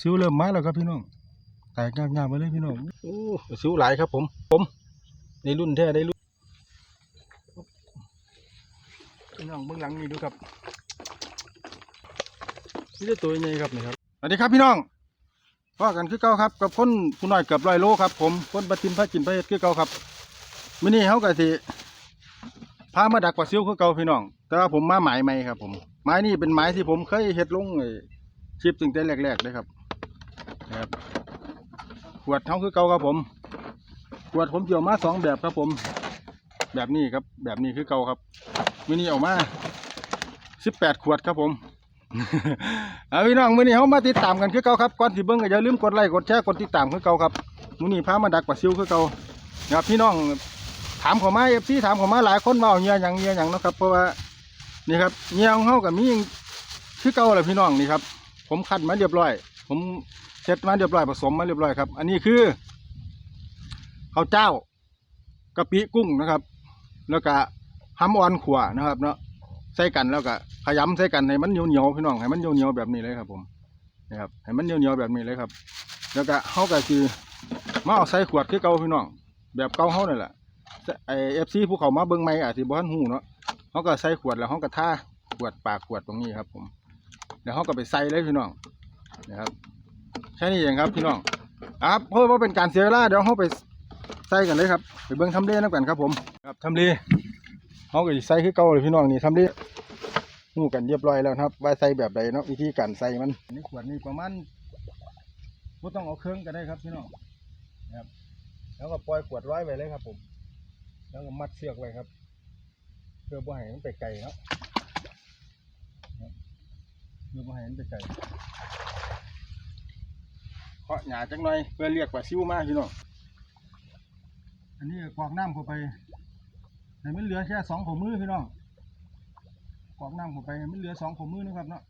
ซิวเริ่มมาแล้วครับพี่น้องแตกงามๆมาเลยพี่น้องโอ้ซิวหลายครับ ผม ผมในรุ่นแท้ได้รุ่นพี่น้องเบื้องหลังนี่ดูครับนี่ได้ตัวใหญ่ครับนี่ครับสวัสดีครับพี่น้องว่ากันคือเก่าครับกับคนผู้น้อยเกือบร้อยโลครับ ผมคนปฏิมพระจินพระเฮ็ดคือเก่าครับมื้อนี้เฮาก็สิพามาดักปลาซิวคือเก่าพี่น้อง แต่ว่าผมมาหมายใหม่ครับ ผมไม้นี่เป็นไม้ที่ผมเคยเฮ็ดลงไอ้คลิปตั้งแต่แรกๆเลยครับ ครับขวดเท่าคือเก่าครับผมขวดผมเกี่ยวมาสองแบบครับผม แบบนี้ครับ แบบนี้คือเก่าครับมื้อนี้เออกมาสิบแปดขวดครับผมเอาพี่น้องมื้อนี้เขามาติดตามกันคือเก่าครับก่อนสิเบิ่งก็อย่าลืมกดไลค์กดแชร์กดติดตามคือเก่าครับมื้อนี้พามาดักปลาซิวคือเก่านะครับพี่น้องถามขอมาเอฟซีถามขอมาหลายคนว่าเอาเงี้ยหยังเงี้ยหยังนะครับเพราะว่านี่ครับเงี้ยของเขากับมีคือเก่าแหละพี่น้องนี่ครับ ผมคัดมาเรียบร้อย ผม เช็ดมาเรียบร้อยผสมมาเรียบร้อยครับ อันนี้คือข้าวเจ้ากะปิกุ้งนะครับ แล้วก็ห้ำอ่อนขวนะครับ เนาะใส่กันแล้วก็ขยำใส่กันให้มันเหนียวเหนียวๆพี่น้องให้มันเหนียวเหนียวๆแบบนี้เลยครับ ผมนะครับให้มันเหนียวเหนียวๆแบบนี้เลยครับ แล้วก็เขาก็คือมาเอาใส่ขวดคือเก่าพี่น้อง แบบเก่าเขานี่แหละไอเอฟซีผู้เขามาเบิ้งไม่อาจจะบ้านหูเนาะเขาก็ใส่ขวดแล้วเขาก็ท่าขวดปากขวดตรงนี้ครับ ผมแล้วเขาก็ไปใส่เลยพี่น้องนะครับ ค่นี้เองครับพี่น้องครับเพราะว่าเป็นการเสียเวลาเดี๋ยวเขาไปใส่กันเลยครับไปเบิ้งทำเลนักกันครับผมครับทำเลเขาก็ใส่คือเก่าเลยพี่น้องนี่ทำเลหูกันเรียบร้อยแล้วครับว่าใส่แบบใดเนาะวิธีการใส่มันนนี้ขวดนี่ประมาณไม่ต้องเอาเครื่องก็ได้ครับพี่น้องนะครับ แล้วก็ปล่อยขวดร้อยไว้เลยครับ ผม แล้วก็มัดเชือกไว้ครับ เพื่อบ่ให้มันไปไกลเนาะเพื่อบ่ให้มันไปไกลาะหยาจังหน่อยเพื่อเรียกปลาซิวมาพี่น้องอันนี้กรอกน้ำเข้าไปให้มันเหลือแค่สองข้อมือพี่น้องกรอกน้ำเข้าไปให้มันเหลือสองข้อมือนะครับเนาะ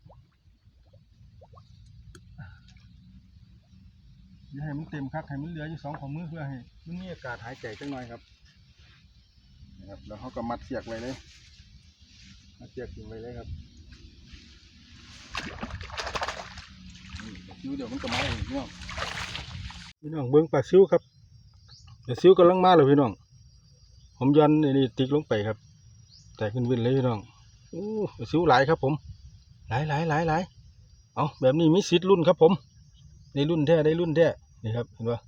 อย่าให้มันเต็มคักให้มันเหลืออยู่สองข้อมือเพื่อให้มันมีอากาศหายใจจังหน่อยครับนะครับแล้วเขาก็มัดเสียกไว้เลยมัดเสียกอยู่ไว้เลยครับนี่ปลา ซิวเดี๋ยวมันก็มาเองพี่น้องพี่น้องเบิ้งปลาซิวครับปลาซิวกำลังมาเลยพี่น้อง ผมยันนี่ติ๊กลงไปครับ แต่ขึ้นวินเลยพี่น้องโอ้ปลาซิวหลายครับ ผม หลายหลายหลายหลายเอาแบบนี้มีสิทธิ์รุ่นครับ ผมในรุ่นแท้ได้รุ่นแท้นี่ครับเห็นปะ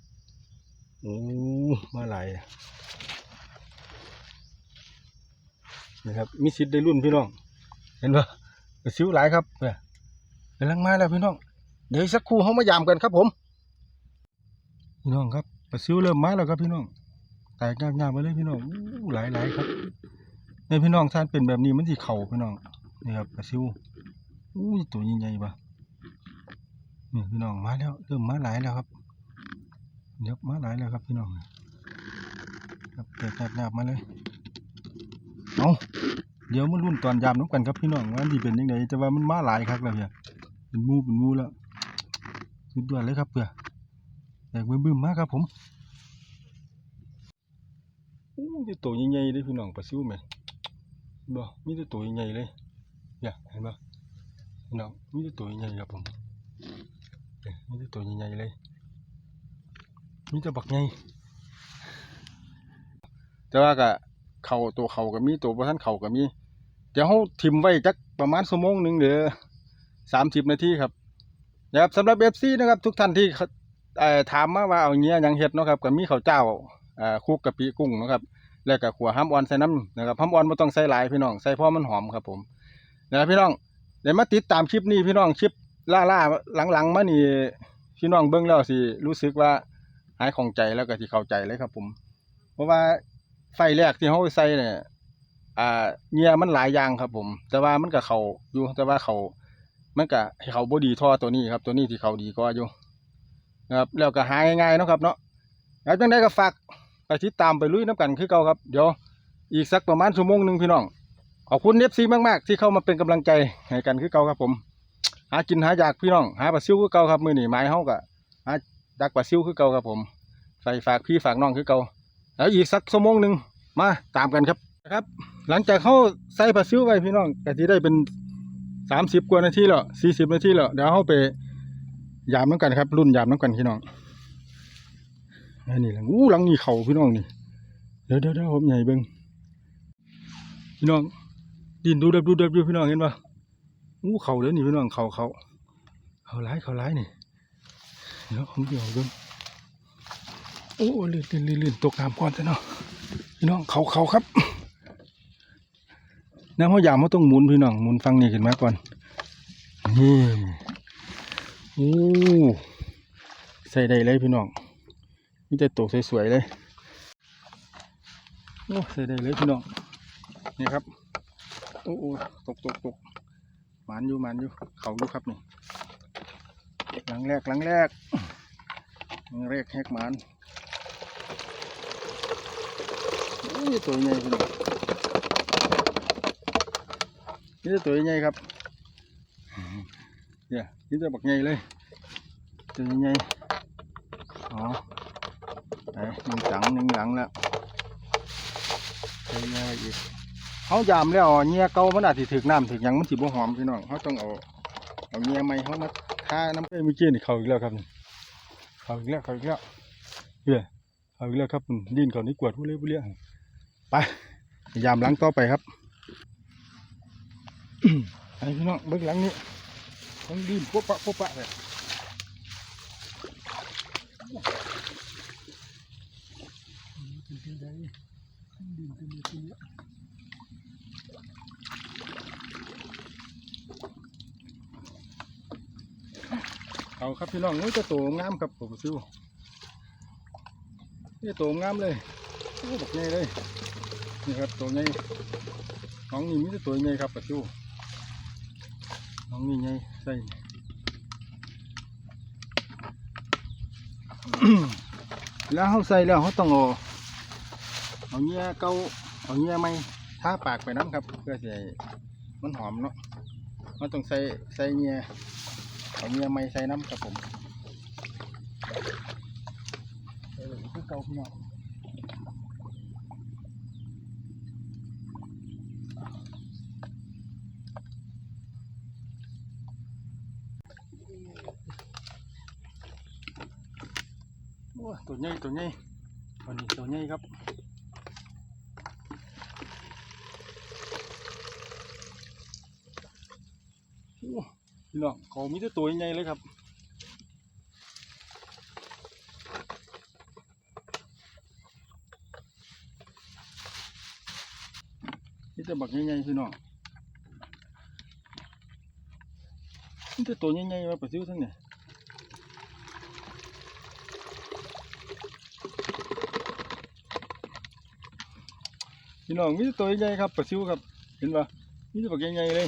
โอ้มาหลายนี่ครับมีสิทธิ์ได้รุ่นพี่น้อง เห็นปะปลาซิวหลายครับเนี่ยกำลังมาแล้วพี่น้อง เดี๋ยวสักครู่เขามายามกันครับผม พี่น้องครับปลาซิวเริ่มมาแล้วครับพี่น้องแตกงามๆไปเลยพี่น้องหลายหลายๆครับในพี่น้องท่านเป็นแบบนี้มันที่เข่าพี่น้องนี่ครับปลาซิวอู้ตัวใหญ่ๆปะนี่พี่น้องมาแล้วเริ่มมาหลายแล้วครับเดี๋ยวมาหลายแล้วครับพี่น้องครับแตกงามๆมาเลยเอาเดี๋ยวมันรุ่นตอนยามน้ำกันครับพี่น้องว่าที่เป็นยังไงแต่ว่ามันมาหลายครับแล้วเนี่ยเป็นมูเป็นมูแล้ว สุดยอดเลยครับเพื่อแตกบึ้มๆมากครับผมอู้มีแต่ตัวใหญ่ๆเลยพี่น้องปลาซิวแม่บ่มีแต่ตัวใหญ่เลยเนี่ยเห็นบ่พี่น้องมีแต่ตัวใหญ่ครับผมเนี่ยมีแต่ตัวใหญ่ๆเลยมีแต่บักใหญ่แต่ว่าก็เข่าตัวเข่าก็มีตัวบ่ทันเข่าก็มีเดี๋ยวเฮาทิมไว้จักประมาณชั่วโมงหนึ่งหรือ30นาทีครับ นะครับสำหรับ FC นะครับทุกท่านที่ถามมาว่าเอาเงี้ยยังเฮ็ดนะครับก็มีข้าวเจ้าคุกกะปิกุ้งนะครับแล้วก็ขัวห้ำอ่อนใส่น้ำนะครับห้ำอ่อนบ่ต้องใส่หลายพี่น้องใส่พอมันหอมครับผมนะครับพี่น้องเดี๋ยวมาติดตามคลิปนี้พี่น้องคลิปล่าล่าหลังๆมานี่พี่น้องเบิ่งแล้วสิรู้สึกว่าหายของใจแล้วก็สิเข้าใจเลยครับผม เพราะว่าไฟแรกที่เฮาใส่เนี่ยอ่าเงี้ยมันหลายอย่างครับผม แต่ว่ามันก็เขาอยู่แต่ว่าเขา มันก็ให้เขาบดีท่อตัวนี้ครับ ตัวนี้ที่เขาดีกว่าอยู่นะครับแล้วก็หาง่ายๆนะครับ เนาะแล้วจังได้ก็ฝากไปติดตามไปลุยน้ำกันคือเก่าครับ เดี๋ยวอีกสักประมาณชั่วโมงหนึ่งพี่น้องขอบคุณเอฟซีมากๆ ที่เข้ามาเป็นกำลังใจให้กันคือเก่าครับ ผม หากินหาอยากพี่น้อง หาปลาซิวคือเก่าครับมือหนีไม้เฮาก็หาดักปลาซิวคือเก่าครับ ผมใส่ฝากพี่ฝากน้องคือเก่าแล้วอีกสักชั่วโมงหนึ่งมาตามกันครับนะครับ หลังจากเขาใส่ปลาซิวไปพี่น้องก็จะได้เป็น สามสิบกว่านาทีแล้วสี่สิบนาทีแล้วเดี๋ยวเขาไปยามน้ำกันครับ รุ่นยามน้ำกันพี่น้องอันนี้แหละอู้หลังนี่เข่าพี่น้องนี่เดี๋ยวเดี๋ยวเดี๋ยวผมใหญ่เบิ้งพี่น้องดินดูดับดูดับดูพี่น้องเห็นปะอู้เข่าเด้อนี่พี่น้องเข่าเข่าเข่าร้ายเข่าร้ายนี่เดี๋ยวผมเดี๋ยวเบิ้งโอ้ลื่นลื่นลื่นตกน้ำก่อนซะเนาะพี่น้องเข่าเข่าครับ น้ำเขายามเขาต้องหมุนพี่น้องหมุนฟังนี่ขึ้นมาก่อนนี่โอ้ใส่ได้เลยพี่น้องนี่แต่ตัวสวยๆเลยโอ้ใส่ได้เลยพี่น้องนี่ครับโอ้โอตกตกตกหมันอยู่หมันอยู่เขาอยู่ครับนี่หลังแรกหลังแรกหลังแรกแหกหมันโอ้ยตัวใหญ่พี่น้อง นี่แต่ตัวใหญ่ครับเนี่ยนี่จะบักใหญ่เลยตัวใหญ่อ๋อไปหนึ่งจังหนึ่งหลังแล้วใส่เงี้ยไว้อีกเขายามแล้วเงี้ยเก่ามันอาจจะถึกน้ำถึกยังมันสิบ่หอมพี่น้องเขาต้องเอาเอาเงี้ยใหม่เขามาทาน้ำเอ้ยเมื่อกี้นี่เขาอีกแล้วครับเขาอีกแล้วเขาอีกแล้วเฮ้ยเขาอีกแล้วครับดินเขานี่กวดผู้เลี้ยผู้เลี้ยไปยามหลังต่อไปครับ ไอ้พี่น้องเบิ้งหลังนี้มันดินปุ๊บปะปุ๊บปะเลยเอาครับพี่น้องนี่จะโตงามครับผมซิวนี่โตงามเลยโอ้บอกไงเลยนี่ครับตัวไงของนี่มีแต่ตัวไงครับปะซิว ของนี่ไงใส่แล้วเขาใส่แล้วเขาต้องเอาเอาเงี้ยเกาเอาเงี้ยไม่ทาปากไปน้ำครับ เพื่อจะให้มันหอมเนาะมันต้องใส่ใส่เงี้ยเอาเงี้ยไม่ใส่น้ำครับผมเลยคือเกาพี่น้อง ตัวใหญ่ตัวใหญ่วันนี้ตัวใหญ่ครับพี่น้องเขามีแต่ตัวใหญ่เลยครับนี่จะบักใหญ่ๆพี่น้องนี่จะตัวใหญ่ๆมาประซิวทั้งเนี่ย พี่น้องมีต่ตัวใหญ่ครับประซิวครับ เห็นปะนี่จะบักใหญ่ๆเลย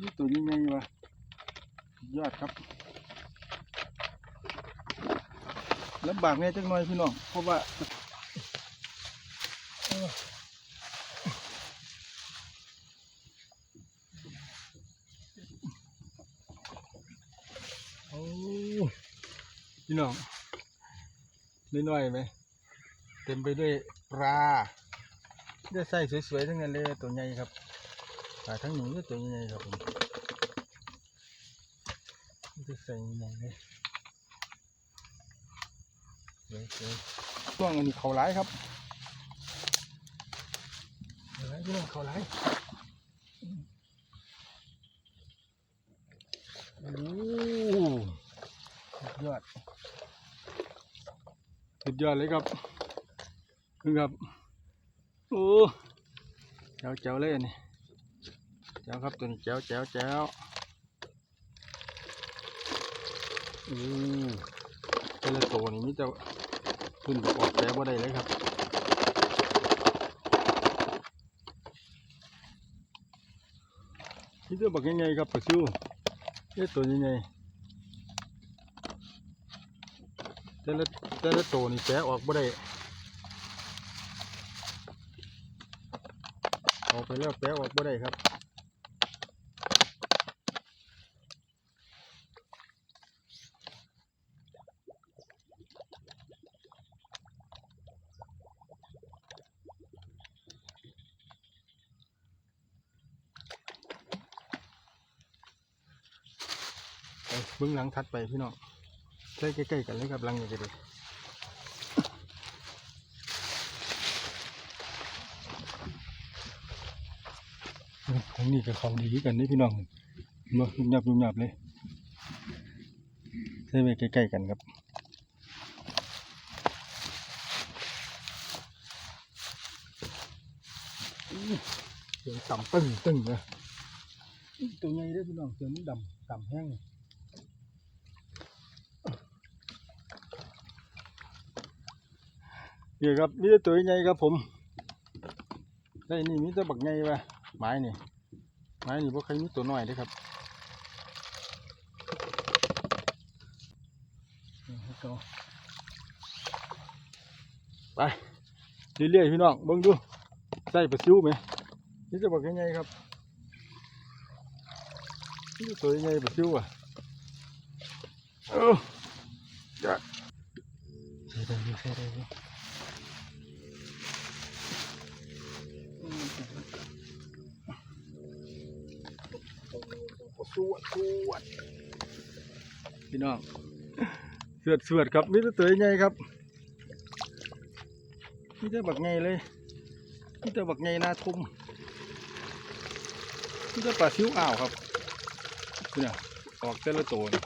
นี่ตัวนี้ไงวะยอดครับลำบากแน่จังหน่อยพี่น้องเพราะว่าโอ้พี่น้องน้อยๆไหม เต็มไปด้วยปลาได้ใส่สวยๆทั้งนั้นเลยตัวใหญ่ครับปลาทั้งหนูก็ตัวใหญ่ครับผมจะใส่ใหญ่เลยเดี๋ยวเดี๋ยวช่วงอันนี้เขาร้ายครับเขาร้ายพี่น้องเขาร้ายโอ้ยอดสุดยอดเลยครับ ครับ โอ้เจ้าเจ้าเลยนนี้แจ้วครับตัวนี้แจ้วแจ้วแจ้วอือแต่ละตัวนี่มิจะขึ้นออกแจ้วบ่ได้เลยครับนี่ตัวบักยังไงครับปลาซิวนี่ตัวยังไงแต่ละแต่ละตัวนี่แจ้ออกบ่ได้ออก ไปแล้วแจ้วออกบ่ได้ครับเบื้องหลังทัดไปพี่น้องใกล้ๆกันเลยครับหลังนี้ก็ได้ ทางนี้ก็เขาดีกันนี่พี่น้องมายุ่งยับยุ่งยับเลยใช่ไปใกล้ๆกันครับเสียงต่ำตึ้งตึ้งเลยตัวใหญ่เด้พี่น้องเสียงมันดำดำแห้งนี่ครับมีแต่ตัวใหญ่ครับผมได้นี่มีแต่บักใหญ่ว่ะไม้นี่ ไม้นี่พวกใครมีตัวน้อยด้อครับไปเรื่อยๆพี่น้องเบิ่งดูใส่ปลาซิวไหมนี่จะบักใหญ่ๆครับนี่ตัวใหญ่ปลาซิวอะเออจะใส่ได้ใส่ได้ สวดสวดพี่น้องเสือดสือดครับมิตรเตยไงครับมิตรบักไงเลยมิตรบักไงนาทุ่มมิตรปลาซิวอ่าวครับเนี่ยออกแต่ละตัวนี่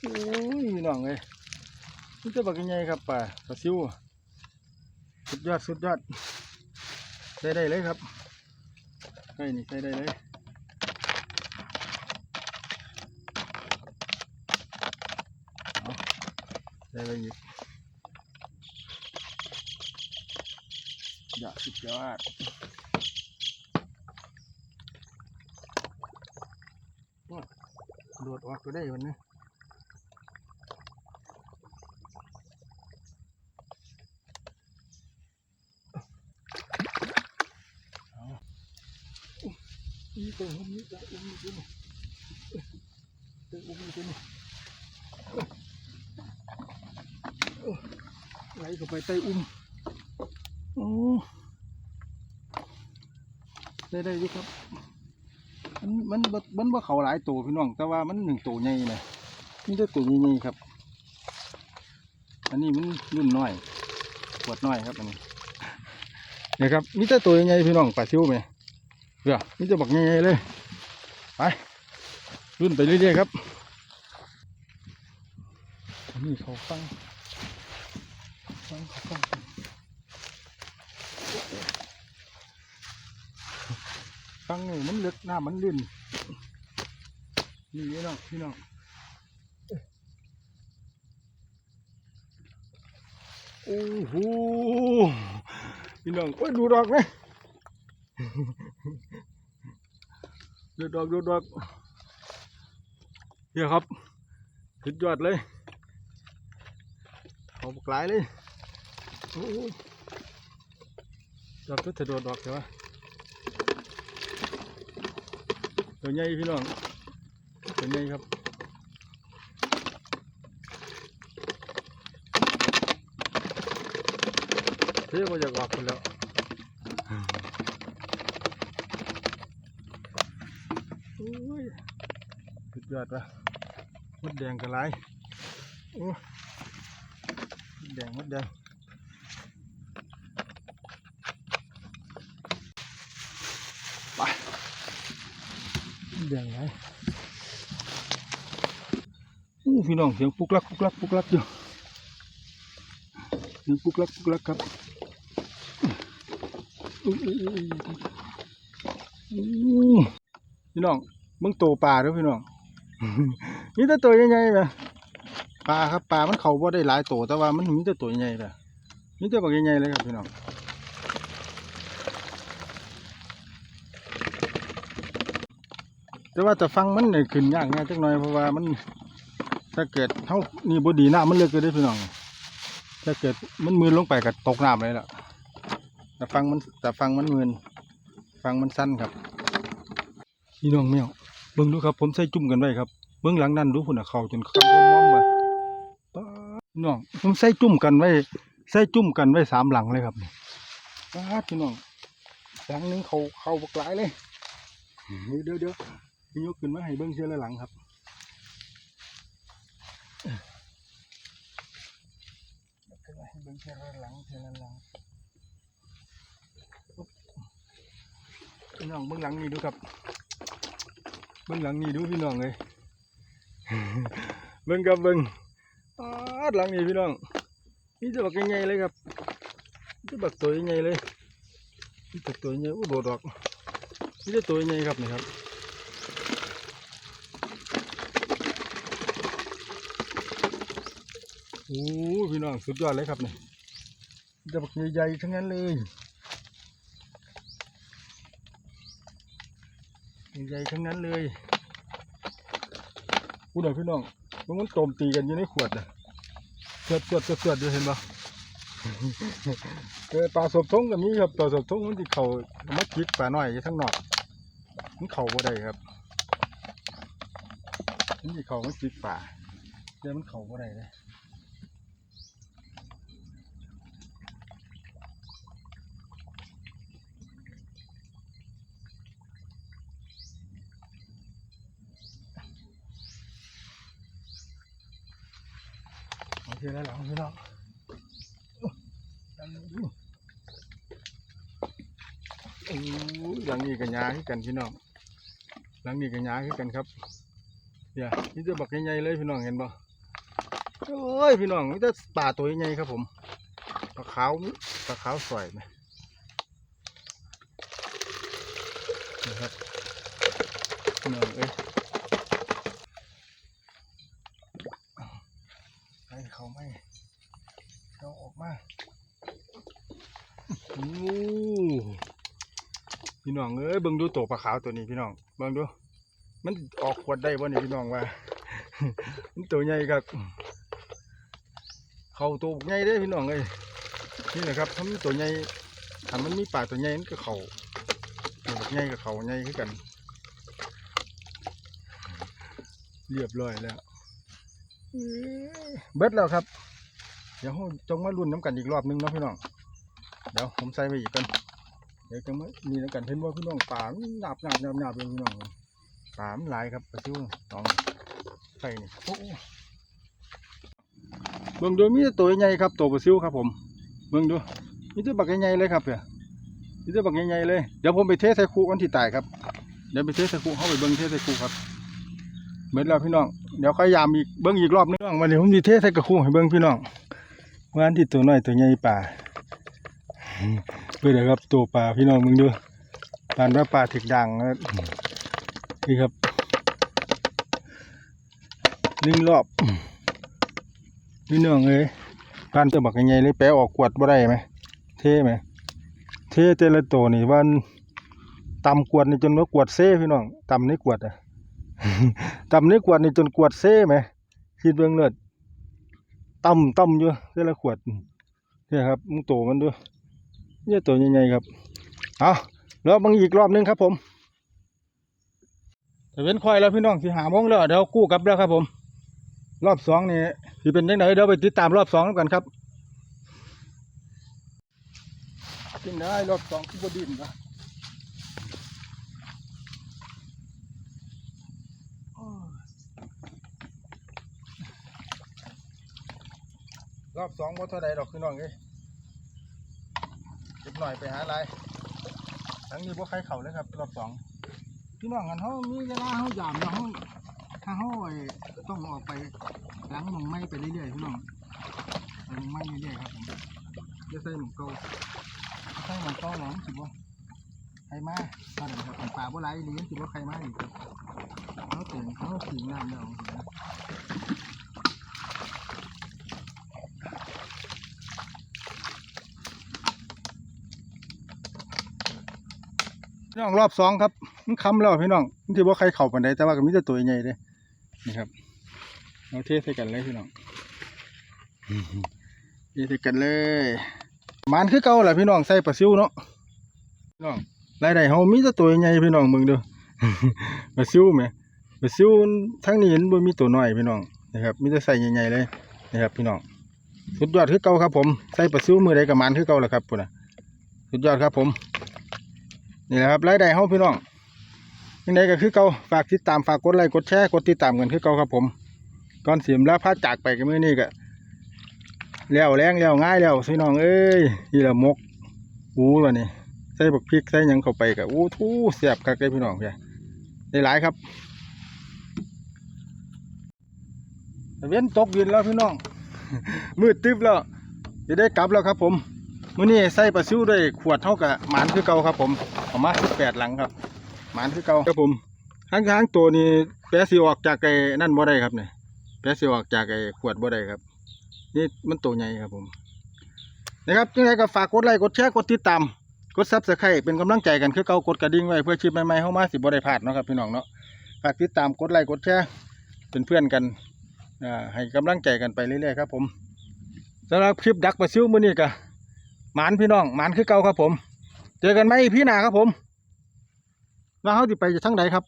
โอ้ยพี่น้องเลยมิตรบักไงครับปลาปลาซิวสุดยอดสุดยอดใช้ได้เลยครับใช่นี่ใช้ได้เลย ได้ไปอีกยอดสุดยอดโอ้ยโดดออกก็ได้วันนี้เอาอุ๊ยอีตัวหุ่มนี่ตัวอุ้มนี่ตัวนี้ตัวอุ้มนี่ตัวนี้ ไหลเข้าไปใต้อุ้มโอ้ได้ได้อยู่ครับ มันมันมันว่าเขาหลายตัวพี่น้อง แต่ว่ามันหนึ่งตัวใหญ่นะนี่ได้ตัวใหญ่ๆครับ อันนี้มันรุ่นน้อยขวดน้อยครับอันนี้เนี่ยครับมีแต่ตัวใหญ่พี่น้องปลาซิวไหมเพื่อมีแต่บักใหญ่ๆเลยไปรุ่นไปเรื่อยๆครับอันนี้เขาฟัง ฟังเขาฟังฟัง หน้ามันลื่นนี่พี่น้องพี่น้องโอ้โหพี่น้องโอ้ยดูดอกไหมดูดอกดูดอกเฮียครับสุดยอดเลยเอาปลายเลยดอกก็จะโดดดอกใช่ปะ ตัวใหญ่พี่น้องตัวใหญ่ครับเฮ้ยว่าจะออกคนแล้วโอ้ยสุดยอดปะมดแดงกระไรโอ้มดแดงมดแดง เดี๋ยวไงอู้พี่น้องเสียงปุกลักปุกลักปุกลักอยู่เสียงปุกลักปุกลักครับอู้อู้อู้อู้พี่น้องมึงโตปลาเด้วยพี่น้องนี่แต่ตัวใหญ่ๆแบบปลาครับปลามันเขาบ่ได้หลายตัวแต่ว่ามันมีแต่ตัวใหญ่แบบนี่แต่บักใหญ่ๆเลยครับพี่น้อง แต่ว่าจะฟังมันเนี่ยขึ้นยากแน่จักหน่อยเพราะว่ามัน ถ้าเกิดเท่านี่บดีหน้ำมันเลือกเลยได้พี่น้อง ถ้าเกิดมันมืนลงไปก็ตกน้ำเลยล่ะแต่ฟังมันแต่ฟังมันมืนฟังมันสั้นครับพี่น้องแมวเบิ่งดูครับ ผมใส่จุ่มกันไว้ครับเบื้องหลังนั่นดูพุ่นน่ะเขาจนข้ามมอมมาป๊าดพี่น้องผมใส่จุ่มกันไว้ใส่จุ่มกันไว้สามหลังเลยครับนี่ป๊าพี่น้องหลังนึงเขาเขาบกหลายเลยเดี๋ยวเดี๋ยว ยกขึ้นมาให้เบิ้งเชื่อหลังครับยกขึ้นมาให้เบิ้งเชื่อหลังเชื่อหลังพี่น้องเบื้องหลังนี่ดูครับ เบื้องหลังนี่ดูพี่น้องเลยเบื้องกับเบื้งอัดหลังนี่พี่น้องนี่จะบักยังยเลยครับจะบักตัวยังยเลยนี่จะตัวยังยอู้โดดอกนี่จะตัวยังยครับนี่ครับ โอ้พี่น้องสุดยอดเลยครับนี่นี่จะบักใหญ่ๆทั้งนั้นเลยใหญ่ๆทั้งนั้นเลยพูดหน่อยพี่น้องมันมันโจมตีกันอยู่ในขวดนะเสือดเสือดเสือดเสือดอยู่เห็นปะเออปลาสบทงกับนี้ครับปลาสบทงมันที่เขาเอามาจิกปลาหน่อยอยู่ทั้งนอกมันเข่าบ่ได้ครับมันที่เขามาจิกปลาเดี๋ยวมันเข่าบ่ได้เลย โอแล้วหลังพี่น้องหลังนี้กันยาคือกันพี่น้องหลังนี้กันยาคือกันครับเนี่ยนี่จะบักใหญ่เลยพี่น้องเห็นบ่โอ้ยพี่น้องนี่จะป่าตัวใหญ่ครับผมปลาขาวปลาขาวสวยไหมนะครับพี่น้องเอ้ยให้เขาไม่เขาออกมาโอ้พี่ น้องเอ้ยเบิ่งดูตัวปลาขาวตัวนี้พี่น้องเบิ่งดู มันออกขวดได้บ่นี่พี่น้องว่ามันตัวใหญ่ครับเขาตัวใหญ่เด้พี่น้องเอ้ยนี่แหละครับถ้ามันตัวใหญ่ถ้ามันมีปลาตัวใหญ่มันก็เขาตัวใหญ่กับเขาใหญ่คือกัน เรียบร้อยแล้วเบิดแล้วครับ เดี๋ยวจงมาลุ้นน้ำกันอีกรอบหนึงเนาะพี่น้อง เดี๋ยวผมใส่ไปอีกกัน เดี๋ยวจังมานี่น้ำกันเห็นว่าพี่น้องป่ามหนาบหนาบหนาบหนาบเลยพี่น้องป่ามันหลายครับปลาซิวสองใส่นี่โอ้เบิ่งดูมีแต่ตัวใหญ่ครับตัวปลาซิวครับ ผมเบิ่งดูมีแต่บักใหญ่เลยครับเนี่ยมีแต่บักใหญ่เลยเดี๋ยวผมไปเทใส่คูวันที่ตายครับเดี๋ยวไปเทใส่คูเข้าไปเบิ่งเทใส่คูครับเบิดแล้วพี่น้องเดี๋ยวค่อยยามอีกเบิ่งอีกรอบนึงวันนี้ผมจะเทใส่กระคูให้เบิ่งพี่น้องวันที่ตัวน้อยตัวใหญ่ป่า เพื่อครับตัวปลาพี่น้องมึงดูปานว่าปลาถึกดังนะนี่ครับหนึ่งรอบพี่น้องเอ้ยปานตัวบักยังไงเลยแปะออกกวดบ่ได้ไหมเท่ไหมเท่แต่ละตัวนี่วันตำกวดนี่จนว่ากวดเซ่พี่น้องตำในกวดอะตำในกวดนี่จนกวดเซ่ไหมคิดเบื้องเลือดต่ำต่ำอยู่แต่ละขวดเนี่ยครับมึงโตมันด้วย เนี่ยตัวใหญ่ๆครับ เอาแล้วบางอีกรอบหนึงครับผมแต่เป็นควายแล้วพี่น้องสิหาโมงแล้วเดี๋ยวกู้กลับแล้วครับผม รอบสองนี่สิเป็นยังไงเดี๋ยวไปติดตามรอบสองกันครับกินได้รอบสองคือบดินนะรอบสองบ่าเท่าใดดอกพี่น้องเอ้ ยเก็บหน่อยไปหาอะไรหลังนี้พวกใครเข่าเลยครับรอบสองพี่น้องกันเขามีเวลาเขายามแล้วเขาถ้าเขาไอ้ต้องออกไปหลังมองไม้ไปเรื่อยๆพี่น้องหลังไม้เรื่อยๆครับผมจะใส่หมองเกาใส่หมองเกาหรอสิบ่ใครมาถ้าเดี๋ยวครับป่าบ่ไรหรือสิบ่ใครมาอีกครับเขาตื่นเขาถึงน้ำแล้ว นะพี่น้องรอบสองครับมันค้ำแล้วพี่น้องมันที่ว่าใครเข่าปันใดแต่ว่าก็มีแต่ตัวใหญ่เลยนี่ครับเราเทใส่กันเลยพี่น้องเทใส่กันเลยมันคือเก่าแหละพี่น้องใส่ปลาซิวเนาะพี่น้องรายได้เฮามีแต่ตัวใหญ่พี่น้องมึงเด้อปลาซิวแหมปลาซิวทั้งนี้เห็นบ่มีตัวน้อยพี่น้องนะครับมีแต่ใส่ใหญ่ๆเลยนะครับ พี่น้องสุดยอดคือเก่าครับผมใส่ปลาซิวมือใดกับมันคือเก่าแหละครับพุ่นนะสุดยอดครับผม นี่แหละครับรายได้เฮาพี่น้องยังไงก็คือเก่าฝากติดตามฝากกดไลค์กดแชร์กดติดตามกันคือเก่าครับผมก่อนเสียมแล้วพาจากไปกันมื้อนี้ก็แล้วแรงแล้วง่ายแล้วพี่น้องเอ้ยนี่ละมกอู้วะนี่ใส่บักพริกใส่ยังเข้าไปกะอู้ทู่เสียบคักเลยพี่น้องเพี่ยได้หลายครับเว้นตกดินแล้วพี่น้องมืดตึ๊บแล้วจะได้กลับแล้วครับผม มื้อนี้ใส่ปลาซิวด้วยขวดเท่ากับหมานคือเก่าครับ ผมเอามาสิบแปดหลังครับ หมานคือเก่าครับผมข้างๆตัวนี้แปะสิออกจากไอ้นั่นบ่ได้ครับเนี่ยแปะสิออกจากไอ้ขวดบ่ได้ครับ นี่มันตัวใหญ่ครับผม นะครับยังไงก็ฝากกดไลค์กดแชร์กดติดตามกดซับสไครต์เป็นกำลังใจกันคือเก่ากดกระดิ่งไว้เพื่อคลิปใหม่ๆเข้ามาสิบ่ได้พลาดเนาะครับพี่น้องเนาะฝากติดตามกดไลค์กดแชร์เป็นเพื่อนกันอ่าให้กำลังใจกันไปเรื่อยๆครับผมสำหรับคลิปดักปลาซิวมื้อนี้ก็ หมานพี่น้องหมานคือเก่าครับผม เจอกันไหมพี่นาครับผมว่าเขาติไปจะทั้งใดครับ